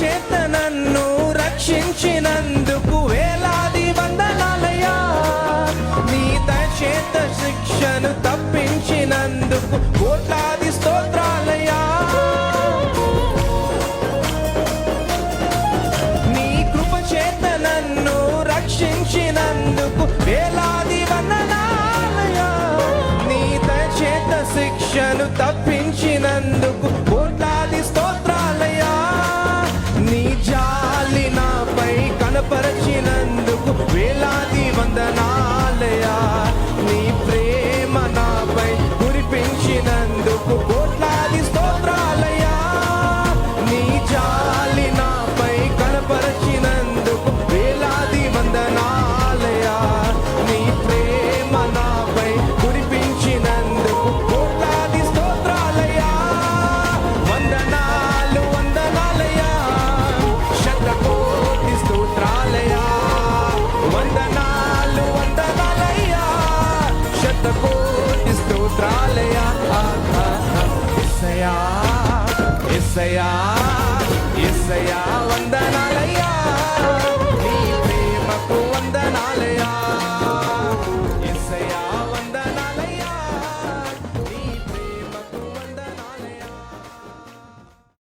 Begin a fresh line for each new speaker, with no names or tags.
చేత నన్ను రక్షించినందుకు వేలాది వందనాలయ్యా. నీ చేత శిక్షను తప్పించినందుకు కోట్లాది స్తోత్రాలయ్యా. నీ కృప చేత నన్ను రక్షించినందుకు వేలాది వందనాలయ్యా. నీ చేత శిక్షను తప్పించినందుకు బలపరచినందుకు వేలాది say I